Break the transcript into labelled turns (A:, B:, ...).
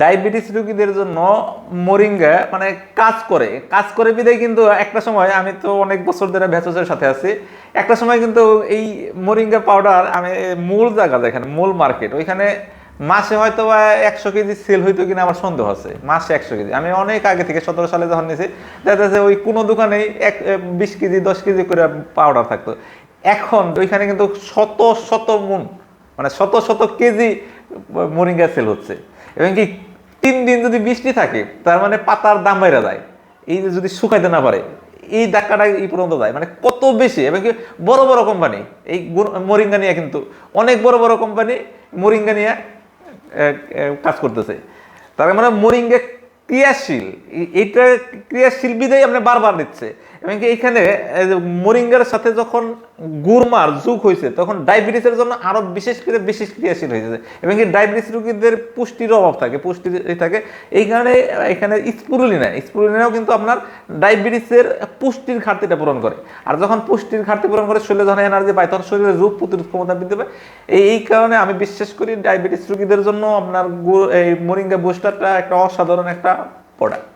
A: Diabetes রোগীদের জন্য moringa মানে কাজ করে। কাজ করে বিদায় কিন্তু একটা সময় আমি তো অনেক বছর ধরে ভেষজের সাথে আছি। একটা সময় কিন্তু এই মোরিঙ্গা পাউডার আমি মূল জায়গা দেখেন, মূল মার্কেট ওইখানে মাসে হয়তো বা একশো কেজি সেল হইতো কিনা আমার সন্দেহ আছে। মাসে একশো কেজি। আমি অনেক আগে থেকে সতেরো সালে যখন নিয়েছি দেখা যাচ্ছে ওই কোনো দোকানেই এক বিশ কেজি, দশ কেজি করে পাউডার থাকতো। এখন ওইখানে কিন্তু শত শত মুন মানে শত শত কেজি মোরিঙ্গা সেল হচ্ছে। এবং কি তিন দিন যদি বৃষ্টি থাকে, তার মানে পাতার দাম বাইরে যায়। এই যদি শুকাইতে না পারে, এই ধাক্কাটা এই পর্যন্ত যায়। মানে কত বেশি? এবং কি বড় বড় কোম্পানি, এই মরিঙ্গা নিয়ে কিন্তু অনেক বড় বড় কোম্পানি মোরিঙ্গা নিয়ে কাজ করতেছে। তার মানে মোরিঙ্গা ক্রিয়াশীল। এই- এইটা ক্রিয়াশীল বিদায় আপনি বারবার দিচ্ছে। এবং এইখানে মরিঙ্গার সাথে যখন গুরমার যুগ হয়েছে তখন ডায়াবেটিসের জন্য আরও বিশেষ করে বিশেষ ক্রিয়াশীল হয়েছে এবং কি ডায়াবেটিস রোগীদের পুষ্টির অভাব থাকে পুষ্টি থাকে। এই কারণে এখানে স্পুরুলিনা, স্পুরুলিনাও কিন্তু আপনার ডায়াবেটিসের পুষ্টির ঘাটতিটা পূরণ করে। আর যখন পুষ্টির ঘাটতি পূরণ করে, শরীরে যখন এনার্জি পায়, তখন শরীরের রোগ প্রতিরোধ ক্ষমতা বৃদ্ধি পায়। এই এই কারণে আমি বিশ্বাস করি ডায়াবেটিস রোগীদের জন্য আপনার এই মরিঙ্গা বুস্টারটা একটা অসাধারণ একটা por